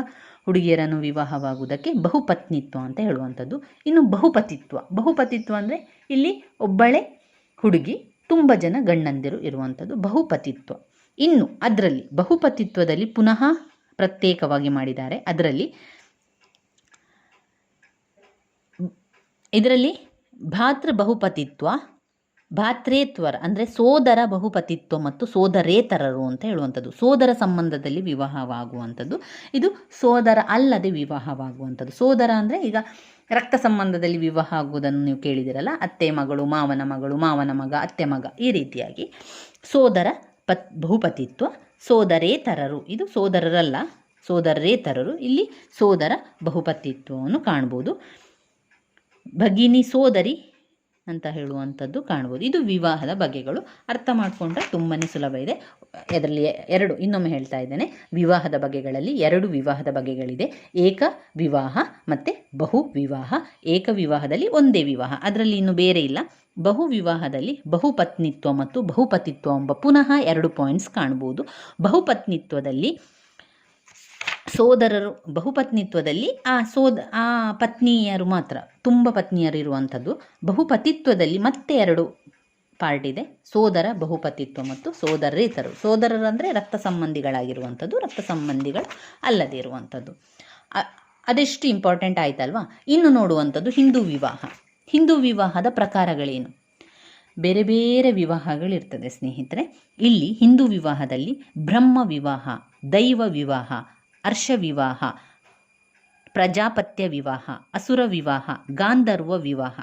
ಹುಡುಗಿಯರನ್ನು ವಿವಾಹವಾಗುವುದಕ್ಕೆ ಬಹುಪತ್ನಿತ್ವ ಅಂತ ಹೇಳುವಂಥದ್ದು. ಇನ್ನು ಬಹುಪತಿತ್ವ. ಬಹುಪತಿತ್ವ ಅಂದರೆ ಇಲ್ಲಿ ಒಬ್ಬಳೇ ಹುಡುಗಿ ತುಂಬ ಜನ ಗಂಡಂದಿರು ಇರುವಂಥದ್ದು ಬಹುಪತಿತ್ವ. ಇನ್ನು ಅದರಲ್ಲಿ ಬಹುಪತಿತ್ವದಲ್ಲಿ ಪುನಃ ಪ್ರತ್ಯೇಕವಾಗಿ ಮಾಡಿದ್ದಾರೆ. ಅದರಲ್ಲಿ ಇದರಲ್ಲಿ ಭಾತೃ ಬಹುಪತಿತ್ವ, ಭಾತ್ರೇತ್ವರ ಅಂದರೆ ಸೋದರ ಬಹುಪತಿತ್ವ ಮತ್ತು ಸೋದರೇತರರು ಅಂತ ಹೇಳುವಂಥದ್ದು ಸೋದರ ಸಂಬಂಧದಲ್ಲಿ ವಿವಾಹವಾಗುವಂಥದ್ದು ಇದು ಸೋದರ ಅಲ್ಲದೆ ವಿವಾಹವಾಗುವಂಥದ್ದು ಸೋದರ ಅಂದರೆ ಈಗ ರಕ್ತ ಸಂಬಂಧದಲ್ಲಿ ವಿವಾಹ ಆಗುವುದನ್ನು ನೀವು ಕೇಳಿದಿರಲ್ಲ? ಅತ್ತೆ ಮಗಳು, ಮಾವನ ಮಗಳು, ಮಾವನ ಮಗ, ಅತ್ತೆ ಮಗ, ಈ ರೀತಿಯಾಗಿ. ಸೋದರ ಪತ್, ಬಹುಪತಿತ್ವ, ಸೋದರೇತರರು. ಇದು ಸೋದರರಲ್ಲ, ಸೋದರೇತರರು. ಇಲ್ಲಿ ಸೋದರ ಬಹುಪತಿತ್ವವನ್ನು ಕಾಣ್ಬೋದು. ಭಗಿನಿ ಸೋದರಿ ಅಂತ ಹೇಳುವಂಥದ್ದು ಕಾಣ್ಬೋದು ಇದು ವಿವಾಹದ ಬಗೆಗಳು. ಅರ್ಥ ಮಾಡಿಕೊಂಡ್ರೆ ತುಂಬಾ ಸುಲಭ ಇದೆ. ಅದರಲ್ಲಿ ಎರಡು, ಇನ್ನೊಮ್ಮೆ ಹೇಳ್ತಾ ಇದ್ದೇನೆ. ವಿವಾಹದ ಬಗೆಗಳಲ್ಲಿ ಎರಡು ವಿವಾಹದ ಬಗೆಗಳಿದೆ. ಏಕ ವಿವಾಹ ಮತ್ತು ಬಹು ವಿವಾಹ. ಏಕ ವಿವಾಹದಲ್ಲಿ ಒಂದೇ ವಿವಾಹ. ಅದರಲ್ಲಿ ಇನ್ನು ಬೇರೆ ಇಲ್ಲ. ಬಹು ವಿವಾಹದಲ್ಲಿ ಬಹುಪತ್ನಿತ್ವ ಮತ್ತು ಬಹುಪತಿತ್ವ ಎಂಬ ಪುನಃ ಎರಡು ಪಾಯಿಂಟ್ಸ್ ಕಾಣ್ಬೋದು ಬಹುಪತ್ನಿತ್ವದಲ್ಲಿ ಸೋದರರು ಬಹುಪತ್ನಿತ್ವದಲ್ಲಿ, ಆ ಸೋದ, ಆ ಪತ್ನಿಯರು ಮಾತ್ರ, ತುಂಬ ಪತ್ನಿಯರು ಇರುವಂಥದ್ದು, ಬಹುಪತಿತ್ವದಲ್ಲಿ ಮತ್ತೆ ಎರಡು ಪಾರ್ಟ್ ಇದೆ. ಸೋದರ ಬಹುಪತಿತ್ವ ಮತ್ತು ಸೋದರೇತರು. ಸೋದರರು ಅಂದರೆ ರಕ್ತ ಸಂಬಂಧಿಗಳಾಗಿರುವಂಥದ್ದು, ರಕ್ತ ಸಂಬಂಧಿಗಳು ಅಲ್ಲದೇ ಇರುವಂಥದ್ದು. ಅದೆಷ್ಟು ಇಂಪಾರ್ಟೆಂಟ್ ಆಯ್ತಲ್ವಾ? ಇನ್ನು ನೋಡುವಂಥದ್ದು ಹಿಂದೂ ವಿವಾಹ. ಹಿಂದೂ ವಿವಾಹದ ಪ್ರಕಾರಗಳೇನು? ಬೇರೆ ಬೇರೆ ವಿವಾಹಗಳಿರ್ತದೆ ಸ್ನೇಹಿತರೆ. ಇಲ್ಲಿ ಹಿಂದೂ ವಿವಾಹದಲ್ಲಿ ಬ್ರಹ್ಮ ವಿವಾಹ, ದೈವ ವಿವಾಹ ಹರ್ಷ ವಿವಾಹ ಪ್ರಜಾಪತ್ಯ ವಿವಾಹ ಅಸುರ ವಿವಾಹ ಗಾಂಧರ್ವ ವಿವಾಹ.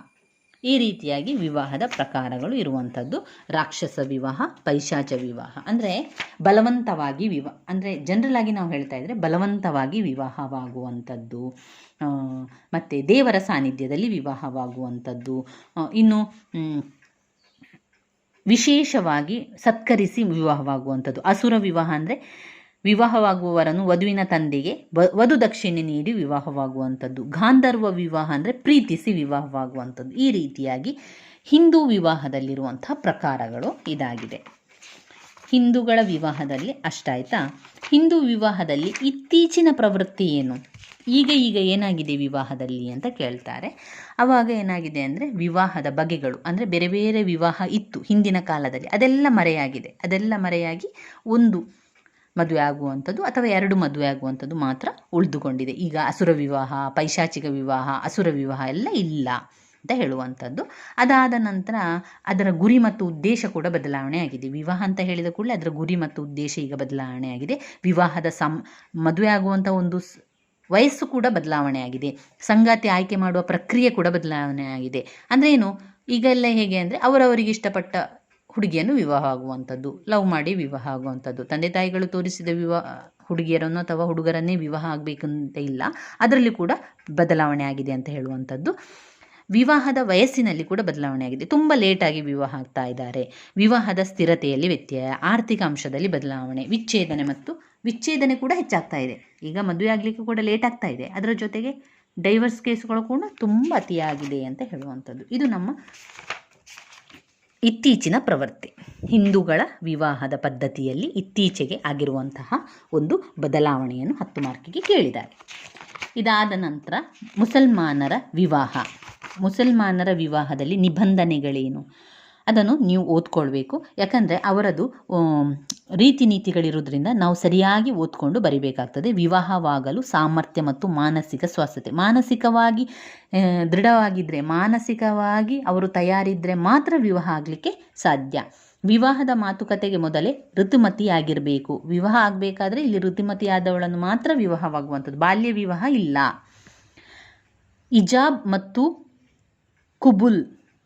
ಈ ರೀತಿಯಾಗಿ ವಿವಾಹದ ಪ್ರಕಾರಗಳು ಇರುವಂಥದ್ದು. ರಾಕ್ಷಸ ವಿವಾಹ, ಪೈಶಾಚ ವಿವಾಹ. ಅಂದರೆ ಬಲವಂತವಾಗಿ ವಿವಾಹ ಅಂದರೆ ಜನರಲ್ ಆಗಿ ನಾವು ಹೇಳ್ತಾ ಇದ್ದರೆ ಬಲವಂತವಾಗಿ ವಿವಾಹವಾಗುವಂಥದ್ದು. ಮತ್ತು ದೇವರ ಸಾನ್ನಿಧ್ಯದಲ್ಲಿ ವಿವಾಹವಾಗುವಂಥದ್ದು. ಇನ್ನು ವಿಶೇಷವಾಗಿ ಸತ್ಕರಿಸಿ ವಿವಾಹವಾಗುವಂಥದ್ದು. ಅಸುರ ವಿವಾಹ ಅಂದರೆ ವಿವಾಹವಾಗುವವರನ್ನು ವಧುವಿನ ತಂದೆಗೆ ವಧು ದಕ್ಷಿಣೆ ನೀಡಿ ವಿವಾಹವಾಗುವಂಥದ್ದು. ಗಾಂಧರ್ವ ವಿವಾಹ ಅಂದರೆ ಪ್ರೀತಿಸಿ ವಿವಾಹವಾಗುವಂಥದ್ದು. ಈ ರೀತಿಯಾಗಿ ಹಿಂದೂ ವಿವಾಹದಲ್ಲಿರುವಂತಹ ಪ್ರಕಾರಗಳು ಇದಾಗಿದೆ. ಹಿಂದೂಗಳ ವಿವಾಹದಲ್ಲಿ ಅಷ್ಟಾಯ್ತಾ? ಹಿಂದೂ ವಿವಾಹದಲ್ಲಿ ಇತ್ತೀಚಿನ ಪ್ರವೃತ್ತಿ ಏನು? ಈಗ ಈಗ ಏನಾಗಿದೆ ವಿವಾಹದಲ್ಲಿ ಅಂತ ಕೇಳ್ತಾರೆ. ಆವಾಗ ಏನಾಗಿದೆ ಅಂದರೆ ವಿವಾಹದ ಬಗೆಗಳು ಅಂದರೆ ಬೇರೆ ಬೇರೆ ವಿವಾಹ ಇತ್ತು ಹಿಂದಿನ ಕಾಲದಲ್ಲಿ. ಅದೆಲ್ಲ ಮರೆಯಾಗಿದೆ. ಅದೆಲ್ಲ ಮರೆಯಾಗಿ ಒಂದು ಮದುವೆ ಆಗುವಂಥದ್ದು ಅಥವಾ ಎರಡು ಮದುವೆ ಆಗುವಂಥದ್ದು ಮಾತ್ರ ಉಳಿದುಕೊಂಡಿದೆ. ಈಗ ಅಸುರ ವಿವಾಹ, ಪೈಶಾಚಿಕ ವಿವಾಹ, ಅಸುರ ವಿವಾಹ ಎಲ್ಲ ಇಲ್ಲ ಅಂತ ಹೇಳುವಂಥದ್ದು. ಅದಾದ ನಂತರ ಅದರ ಗುರಿ ಮತ್ತು ಉದ್ದೇಶ ಕೂಡ ಬದಲಾವಣೆ ಆಗಿದೆ. ವಿವಾಹ ಅಂತ ಹೇಳಿದ ಕೂಡಲೇ ಅದರ ಗುರಿ ಮತ್ತು ಉದ್ದೇಶ ಈಗ ಬದಲಾವಣೆ ಆಗಿದೆ. ವಿವಾಹದ ಸಂ, ಮದುವೆ ಆಗುವಂಥ ಒಂದು ವಯಸ್ಸು ಕೂಡ ಬದಲಾವಣೆ ಆಗಿದೆ. ಸಂಗಾತಿ ಆಯ್ಕೆ ಮಾಡುವ ಪ್ರಕ್ರಿಯೆ ಕೂಡ ಬದಲಾವಣೆ ಆಗಿದೆ. ಅಂದರೆ ಏನು? ಈಗೆಲ್ಲ ಹೇಗೆ ಅಂದರೆ ಅವರವರಿಗೆ ಇಷ್ಟಪಟ್ಟ ಹುಡುಗಿಯನ್ನು ವಿವಾಹ ಆಗುವಂಥದ್ದು, ಲವ್ ಮಾಡಿ ವಿವಾಹ ಆಗುವಂಥದ್ದು. ತಂದೆ ತಾಯಿಗಳು ತೋರಿಸಿದ ವಿವಾಹ ಹುಡುಗಿಯರನ್ನು ಅಥವಾ ಹುಡುಗರನ್ನೇ ವಿವಾಹ ಆಗಬೇಕಂತ ಇಲ್ಲ. ಅದರಲ್ಲಿ ಕೂಡ ಬದಲಾವಣೆ ಆಗಿದೆ ಅಂತ ಹೇಳುವಂಥದ್ದು. ವಿವಾಹದ ವಯಸ್ಸಿನಲ್ಲಿ ಕೂಡ ಬದಲಾವಣೆ ಆಗಿದೆ. ತುಂಬ ಲೇಟಾಗಿ ವಿವಾಹ ಆಗ್ತಾ ಇದ್ದಾರೆ. ವಿವಾಹದ ಸ್ಥಿರತೆಯಲ್ಲಿ ವ್ಯತ್ಯಯ, ಆರ್ಥಿಕ ಅಂಶದಲ್ಲಿ ಬದಲಾವಣೆ, ವಿಚ್ಛೇದನೆ ಮತ್ತು ವಿಚ್ಛೇದನೆ ಕೂಡ ಹೆಚ್ಚಾಗ್ತಾ ಇದೆ. ಈಗ ಮದುವೆ ಆಗಲಿಕ್ಕೆ ಕೂಡ ಲೇಟ್ ಆಗ್ತಾ ಇದೆ. ಅದರ ಜೊತೆಗೆ ಡೈವರ್ಸ್ ಕೇಸ್ಗಳು ಕೂಡ ತುಂಬ ಅತಿಯಾಗಿದೆ ಅಂತ ಹೇಳುವಂಥದ್ದು. ಇದು ನಮ್ಮ ಇತ್ತೀಚಿನ ಪ್ರವೃತ್ತಿ. ಹಿಂದೂಗಳ ವಿವಾಹದ ಪದ್ಧತಿಯಲ್ಲಿ ಇತ್ತೀಚೆಗೆ ಆಗಿರುವಂತಹ ಒಂದು ಬದಲಾವಣೆಯನ್ನು ಹತ್ತು ಮಾರ್ಕಿಗೆ ಕೇಳಿದ್ದಾರೆ ಇದಾದ ನಂತರ ಮುಸಲ್ಮಾನರ ವಿವಾಹ. ಮುಸಲ್ಮಾನರ ವಿವಾಹದಲ್ಲಿ ನಿಬಂಧನೆಗಳೇನು? ಅದನ್ನು ನೀವು ಓದ್ಕೊಳ್ಬೇಕು. ಯಾಕಂದರೆ ಅವರದು ರೀತಿ ನೀತಿಗಳಿರೋದ್ರಿಂದ ನಾವು ಸರಿಯಾಗಿ ಓದ್ಕೊಂಡು ಬರಿಬೇಕಾಗ್ತದೆ. ವಿವಾಹವಾಗಲು ಸಾಮರ್ಥ್ಯ ಮತ್ತು ಮಾನಸಿಕ ಸ್ವಾಸ್ಥ್ಯತೆ. ಮಾನಸಿಕವಾಗಿ ದೃಢವಾಗಿದ್ದರೆ ಮಾನಸಿಕವಾಗಿ ಅವರು ತಯಾರಿದ್ದರೆ ಮಾತ್ರ ವಿವಾಹ ಆಗಲಿಕ್ಕೆ ಸಾಧ್ಯ. ವಿವಾಹದ ಮಾತುಕತೆಗೆ ಮೊದಲೇ ಋತುಮತಿಯಾಗಿರಬೇಕು ವಿವಾಹ ಆಗಬೇಕಾದ್ರೆ ಇಲ್ಲಿ ಋತುಮತಿಯಾದವಳನ್ನು ಮಾತ್ರ ವಿವಾಹವಾಗುವಂಥದ್ದು. ಬಾಲ್ಯ ವಿವಾಹ ಇಲ್ಲ. ಇಜಾಬ್ ಮತ್ತು ಕುಬುಲ್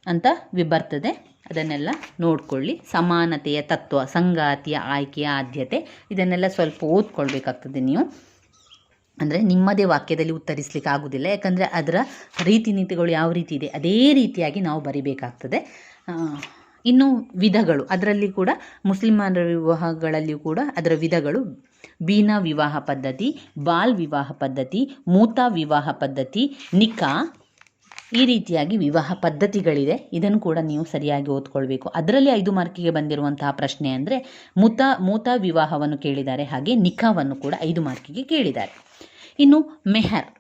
ಅಂತ ಬರ್ತದೆ. ಅದನ್ನೆಲ್ಲ ನೋಡ್ಕೊಳ್ಳಿ. ಸಮಾನತೆಯ ತತ್ವ, ಸಂಗಾತಿಯ ಆಯ್ಕೆಯ ಆದ್ಯತೆ, ಇದನ್ನೆಲ್ಲ ಸ್ವಲ್ಪ ಓದ್ಕೊಳ್ಬೇಕಾಗ್ತದೆ ನೀವು. ಅಂದರೆ ನಿಮ್ಮದೇ ವಾಕ್ಯದಲ್ಲಿ ಉತ್ತರಿಸ್ಲಿಕ್ಕೆ ಆಗೋದಿಲ್ಲ. ಯಾಕಂದರೆ ಅದರ ರೀತಿ ನೀತಿಗಳು ಯಾವ ರೀತಿ ಇದೆ, ಅದೇ ರೀತಿಯಾಗಿ ನಾವು ಬರಿಬೇಕಾಗ್ತದೆ. ಇನ್ನು ವಿಧಗಳು, ಅದರಲ್ಲಿ ಕೂಡ ಮುಸ್ಲಿಮರ ವಿವಾಹಗಳಲ್ಲಿಯೂ ಕೂಡ ಅದರ ವಿಧಗಳು. ಬೀನಾ ವಿವಾಹ ಪದ್ಧತಿ, ಬಾಲ್ ವಿವಾಹ ಪದ್ಧತಿ, ಮೂತಾ ವಿವಾಹ ಪದ್ಧತಿ, ನಿಕಾ ಈ ರೀತಿಯಾಗಿ ವಿವಾಹ ಪದ್ಧತಿಗಳಿದೆ. ಇದನ್ನು ಕೂಡ ನೀವು ಸರಿಯಾಗಿ ಓದ್ಕೊಳ್ಬೇಕು. ಅದರಲ್ಲಿ ಐದು ಮಾರ್ಕಿಗೆ ಬಂದಿರುವಂತಹ ಪ್ರಶ್ನೆ ಅಂದರೆ ಮೂತ ಮೂತ ವಿವಾಹವನ್ನು ಕೇಳಿದ್ದಾರೆ. ಹಾಗೆ ನಿಖಾವನ್ನು ಕೂಡ ಐದು ಮಾರ್ಕಿಗೆ ಕೇಳಿದ್ದಾರೆ. ಇನ್ನು ಮೆಹರ್,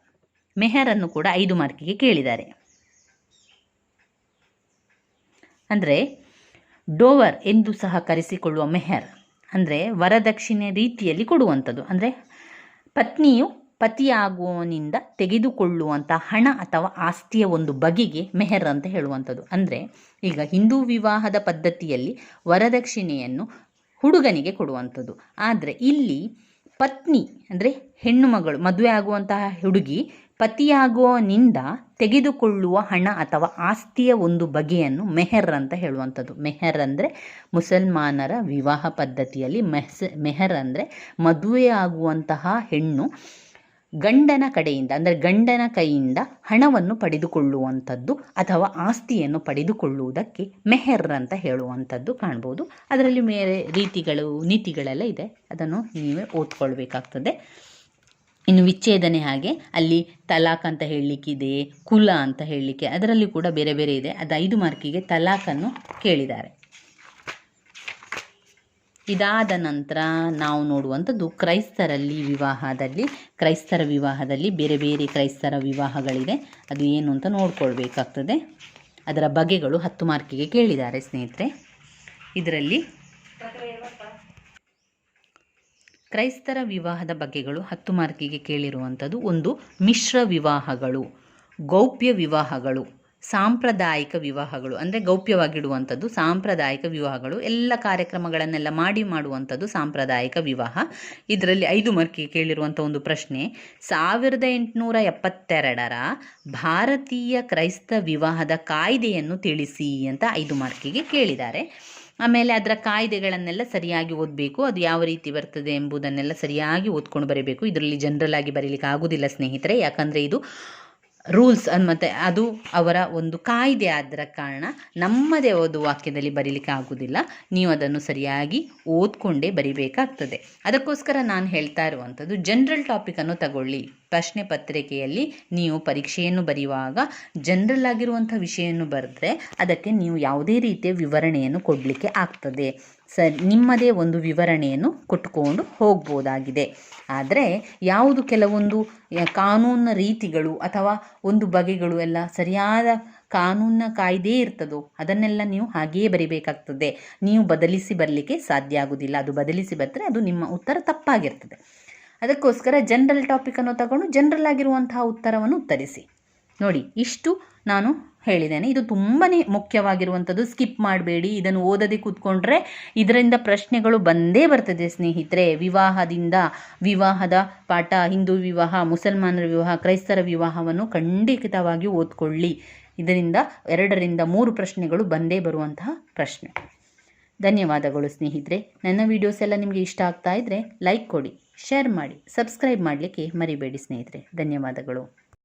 ಮೆಹರನ್ನು ಕೂಡ ಐದು ಮಾರ್ಕಿಗೆ ಕೇಳಿದ್ದಾರೆ. ಅಂದರೆ ಡೋವರ್ ಎಂದು ಸಹ ಕರೆಸಿಕೊಳ್ಳುವ ಮೆಹರ್ ಅಂದರೆ ವರದಕ್ಷಿಣೆ ರೀತಿಯಲ್ಲಿ ಕೊಡುವಂಥದ್ದು. ಅಂದರೆ ಪತ್ನಿಯು ಪತಿಯಾಗುವವನಿಂದ ತೆಗೆದುಕೊಳ್ಳುವಂಥ ಹಣ ಅಥವಾ ಆಸ್ತಿಯ ಒಂದು ಬಗೆಗೆ ಮೆಹರ್ ಅಂತ ಹೇಳುವಂಥದ್ದು. ಅಂದರೆ ಈಗ ಹಿಂದೂ ವಿವಾಹದ ಪದ್ಧತಿಯಲ್ಲಿ ವರದಕ್ಷಿಣೆಯನ್ನು ಹುಡುಗನಿಗೆ ಕೊಡುವಂಥದ್ದು. ಆದರೆ ಇಲ್ಲಿ ಪತ್ನಿ, ಅಂದರೆ ಹೆಣ್ಣು ಮಗಳು, ಮದುವೆ ಆಗುವಂತಹ ಹುಡುಗಿ ಪತಿಯಾಗುವನಿಂದ ತೆಗೆದುಕೊಳ್ಳುವ ಹಣ ಅಥವಾ ಆಸ್ತಿಯ ಒಂದು ಬಗೆಯನ್ನು ಮೆಹರ್ ಅಂತ ಹೇಳುವಂಥದ್ದು. ಮೆಹರ್ ಅಂದರೆ ಮುಸಲ್ಮಾನರ ವಿವಾಹ ಪದ್ಧತಿಯಲ್ಲಿ ಮೆಹಸ್ ಮೆಹರ್ ಅಂದರೆ ಮದುವೆಯಾಗುವಂತಹ ಹೆಣ್ಣು ಗಂಡನ ಕಡೆಯಿಂದ, ಅಂದರೆ ಗಂಡನ ಕೈಯಿಂದ ಹಣವನ್ನು ಪಡೆದುಕೊಳ್ಳುವಂಥದ್ದು ಅಥವಾ ಆಸ್ತಿಯನ್ನು ಪಡೆದುಕೊಳ್ಳುವುದಕ್ಕೆ ಮೆಹರ್ ಅಂತ ಹೇಳುವಂಥದ್ದು ಕಾಣ್ಬೋದು. ಅದರಲ್ಲಿ ಮೇರೆ ರೀತಿಗಳು, ನೀತಿಗಳೆಲ್ಲ ಇದೆ. ಅದನ್ನು ನೀವೇ ಓದ್ಕೊಳ್ಬೇಕಾಗ್ತದೆ. ಇನ್ನು ವಿಚ್ಛೇದನೆ ಹಾಗೆ, ಅಲ್ಲಿ ತಲಾಖ್ ಅಂತ ಹೇಳಲಿಕ್ಕಿದೆ, ಕುಲ ಅಂತ ಹೇಳಲಿಕ್ಕೆ, ಅದರಲ್ಲಿ ಕೂಡ ಬೇರೆ ಬೇರೆ ಇದೆ. ಅದು ಐದು ಮಾರ್ಕಿಗೆ ತಲಾಖನ್ನು ಕೇಳಿದ್ದಾರೆ. ಇದಾದ ನಂತರ ನಾವು ನೋಡುವಂಥದ್ದು ಕ್ರೈಸ್ತರಲ್ಲಿ ವಿವಾಹದಲ್ಲಿ, ಕ್ರೈಸ್ತರ ವಿವಾಹದಲ್ಲಿ ಬೇರೆ ಬೇರೆ ಕ್ರೈಸ್ತರ ವಿವಾಹಗಳಿದೆ. ಅದು ಏನು ಅಂತ ನೋಡ್ಕೊಳ್ಬೇಕಾಗ್ತದೆ. ಅದರ ಬಗೆಗಳು ಹತ್ತು ಮಾರ್ಕಿಗೆ ಕೇಳಿದ್ದಾರೆ ಸ್ನೇಹಿತರೆ. ಇದರಲ್ಲಿ ಕ್ರೈಸ್ತರ ವಿವಾಹದ ಬಗೆಗಳು ಹತ್ತು ಮಾರ್ಕಿಗೆ ಕೇಳಿರುವಂಥದ್ದು ಒಂದು ಮಿಶ್ರ ವಿವಾಹಗಳು, ಗೌಪ್ಯ ವಿವಾಹಗಳು. ಸಾಂಪ್ರದಾಯಿಕ ವಿವಾಹಗಳು, ಅಂದರೆ ಗೌಪ್ಯವಾಗಿಡುವಂಥದ್ದು, ಸಾಂಪ್ರದಾಯಿಕ ವಿವಾಹಗಳು, ಎಲ್ಲ ಕಾರ್ಯಕ್ರಮಗಳನ್ನೆಲ್ಲ ಮಾಡಿ ಮಾಡುವಂಥದ್ದು ಸಾಂಪ್ರದಾಯಿಕ ವಿವಾಹ. ಇದರಲ್ಲಿ ಐದು ಮಾರ್ಕಿಗೆ ಕೇಳಿರುವಂಥ ಒಂದು ಪ್ರಶ್ನೆ, ಸಾವಿರದ ಎಂಟುನೂರ ಎಪ್ಪತ್ತೆರಡರ ಭಾರತೀಯ ಕ್ರೈಸ್ತ ವಿವಾಹದ ಕಾಯ್ದೆಯನ್ನು ತಿಳಿಸಿ ಅಂತ ಐದು ಮಾರ್ಕಿಗೆ ಕೇಳಿದ್ದಾರೆ. ಆಮೇಲೆ ಅದರ ಕಾಯ್ದೆಗಳನ್ನೆಲ್ಲ ಸರಿಯಾಗಿ ಓದಬೇಕು, ಅದು ಯಾವ ರೀತಿ ಬರ್ತದೆ ಎಂಬುದನ್ನೆಲ್ಲ ಸರಿಯಾಗಿ ಓದ್ಕೊಂಡು ಬರೀಬೇಕು. ಇದರಲ್ಲಿ ಜನರಲ್ ಆಗಿ ಬರೀಲಿಕ್ಕೆ ಆಗೋದಿಲ್ಲ ಸ್ನೇಹಿತರೆ, ಯಾಕಂದರೆ ಇದು ರೂಲ್ಸ್ ಮತ್ತು ಅದು ಅವರ ಒಂದು ಕಾಯ್ದೆ ಆದರ ಕಾರಣ ನಮ್ಮದೇ ಒಂದು ವಾಕ್ಯದಲ್ಲಿ ಬರೀಲಿಕ್ಕೆ ಆಗೋದಿಲ್ಲ. ನೀವು ಅದನ್ನು ಸರಿಯಾಗಿ ಓದ್ಕೊಂಡೇ ಬರಿಬೇಕಾಗ್ತದೆ. ಅದಕ್ಕೋಸ್ಕರ ನಾನು ಹೇಳ್ತಾ ಇರುವಂಥದ್ದು ಜನರಲ್ ಟಾಪಿಕನ್ನು ತಗೊಳ್ಳಿ. ಪ್ರಶ್ನೆ ಪತ್ರಿಕೆಯಲ್ಲಿ ನೀವು ಪರೀಕ್ಷೆಯನ್ನು ಬರೆಯುವಾಗ ಜನರಲ್ ಆಗಿರುವಂಥ ವಿಷಯವನ್ನು ಬರೆದ್ರೆ ಅದಕ್ಕೆ ನೀವು ಯಾವುದೇ ರೀತಿಯ ವಿವರಣೆಯನ್ನು ಕೊಡಲಿಕ್ಕೆ ಆಗ್ತದೆ. ಸ ನಿಮ್ಮದೇ ಒಂದು ವಿವರಣೆಯನ್ನು ಕೊಟ್ಕೊಂಡು ಹೋಗ್ಬೋದಾಗಿದೆ. ಆದರೆ ಯಾವುದು ಕೆಲವೊಂದು ಕಾನೂನಿನ ರೀತಿಗಳು ಅಥವಾ ಒಂದು ಬಗೆಗಳು ಎಲ್ಲ ಸರಿಯಾದ ಕಾನೂನಿನ ಕಾಯ್ದೆ ಇರ್ತದೋ, ಅದನ್ನೆಲ್ಲ ನೀವು ಹಾಗೆಯೇ ಬರಿಬೇಕಾಗ್ತದೆ. ನೀವು ಬದಲಿಸಿ ಬರಲಿಕ್ಕೆ ಸಾಧ್ಯ ಆಗುವುದಿಲ್ಲ ಅದು ಬದಲಿಸಿ ಬರ್ತರೆ ಅದು ನಿಮ್ಮ ಉತ್ತರ ತಪ್ಪಾಗಿರ್ತದೆ. ಅದಕ್ಕೋಸ್ಕರ ಜನರಲ್ ಟಾಪಿಕನ್ನು ತಗೊಂಡು ಜನರಲ್ ಆಗಿರುವಂತಹ ಉತ್ತರವನ್ನು ಉತ್ತರಿಸಿ. ನೋಡಿ, ಇಷ್ಟು ನಾನು ಹೇಳಿದ್ದೇನೆ. ಇದು ತುಂಬಾ ಮುಖ್ಯವಾಗಿರುವಂಥದ್ದು ಸ್ಕಿಪ್ ಮಾಡಬೇಡಿ. ಇದನ್ನು ಓದದೆ ಕೂತ್ಕೊಂಡ್ರೆ ಇದರಿಂದ ಪ್ರಶ್ನೆಗಳು ಬಂದೇ ಬರ್ತದೆ ಸ್ನೇಹಿತರೆ. ವಿವಾಹದಿಂದ ವಿವಾಹದ ಪಾಠ, ಹಿಂದೂ ವಿವಾಹ, ಮುಸಲ್ಮಾನರ ವಿವಾಹ, ಕ್ರೈಸ್ತರ ವಿವಾಹವನ್ನು ಖಂಡಿತವಾಗಿ ಓದ್ಕೊಳ್ಳಿ. ಇದರಿಂದ ಎರಡರಿಂದ ಮೂರು ಪ್ರಶ್ನೆಗಳು ಬಂದೇ ಬರುವಂತಹ ಪ್ರಶ್ನೆ. ಧನ್ಯವಾದಗಳು ಸ್ನೇಹಿತರೆ. ನನ್ನ ವಿಡಿಯೋಸ್ ಎಲ್ಲ ನಿಮಗೆ ಇಷ್ಟ ಆಗ್ತಾ ಇದ್ದರೆ ಲೈಕ್ ಕೊಡಿ ಶೇರ್ ಮಾಡಿ ಸಬ್ಸ್ಕ್ರೈಬ್ ಮಾಡಲಿಕ್ಕೆ ಮರಿಬೇಡಿ ಸ್ನೇಹಿತರೆ. ಧನ್ಯವಾದಗಳು.